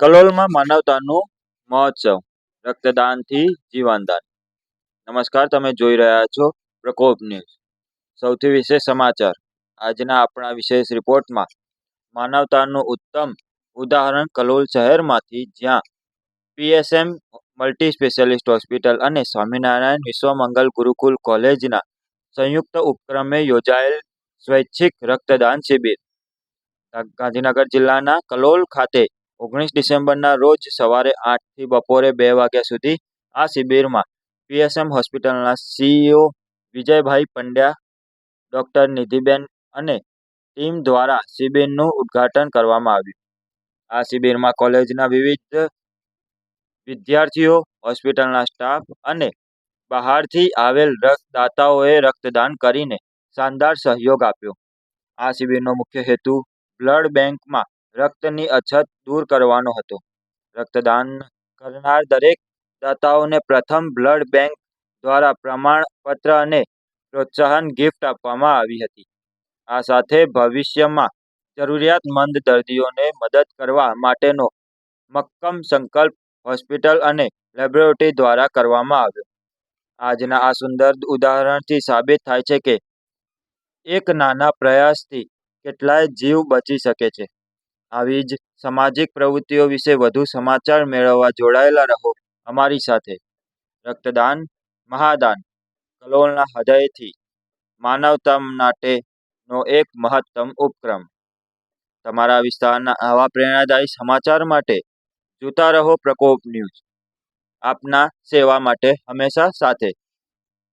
કલોલમાં માનવતાનું મહોત્સવ, રક્તદાનથી જીવનદાન નમસ્કાર, તમે જોઈ રહ્યા છો પ્રકોપ ન્યૂઝ. સૌથી વિશેષ સમાચાર. આજના આપણા વિશેષ રિપોર્ટમાં માનવતાનું ઉત્તમ ઉદાહરણ કલોલ શહેરમાંથી જ્યાં પીએસએમ મલ્ટી સ્પેશિયાલિસ્ટ હોસ્પિટલ અને સ્વામિનારાયણ વિશ્વ મંગલ ગુરુકુલ કોલેજના સંયુક્ત ઉપક્રમે યોજાયેલ સ્વૈચ્છિક રક્તદાન શિબિર. ગાંધીનગર જિલ્લાના કલોલ ખાતે ઓગણીસ ડિસેમ્બરના રોજ સવારે આઠથી બપોરે બે વાગ્યા સુધી આ શિબિરમાં પીએસએમ હોસ્પિટલના સીઈઓ વિજયભાઈ પંડ્યા, ડૉક્ટર નિધિબેન અને ટીમ દ્વારા શિબિરનું ઉદ્ઘાટન કરવામાં આવ્યું. આ શિબિરમાં કોલેજના વિવિધ વિદ્યાર્થીઓ, હોસ્પિટલના સ્ટાફ અને બહારથી આવેલ રક્તદાતાઓએ રક્તદાન કરીને શાનદાર સહયોગ આપ્યો. આ શિબિરનો મુખ્ય હેતુ બ્લડ બેંકમાં રક્તની અછત દૂર કરવાનો હતો. રક્તદાન કરનાર દરેક દાતાઓને પ્રથમ બ્લડ બેંક દ્વારા પ્રમાણપત્ર અને પ્રોત્સાહન ગિફ્ટ આપવામાં આવી હતી. આ સાથે ભવિષ્યમાં જરૂરિયાતમંદ દર્દીઓને મદદ કરવા માટેનો મક્કમ સંકલ્પ હોસ્પિટલ અને લેબોરેટરી દ્વારા કરવામાં આવ્યો. આજના આ સુંદર ઉદાહરણથી સાબિત થાય છે કે એક નાના પ્રયાસથી કેટલાય જીવ બચી શકે છે. આવી જ સામાજિક પ્રવૃત્તિઓ વિશે વધુ સમાચાર મેળવવા જોડાયેલા રહો અમારી સાથે. રક્તદાન, મહાદાન, કલોલના હૃદયથી માનવતા માટેનો એક મહત્તમ ઉપક્રમ. તમારા વિસ્તારના આવા પ્રેરણાદાયી સમાચાર માટે જોતા રહો પ્રકોપ ન્યૂઝ. આપના સેવા માટે હંમેશા સાથે.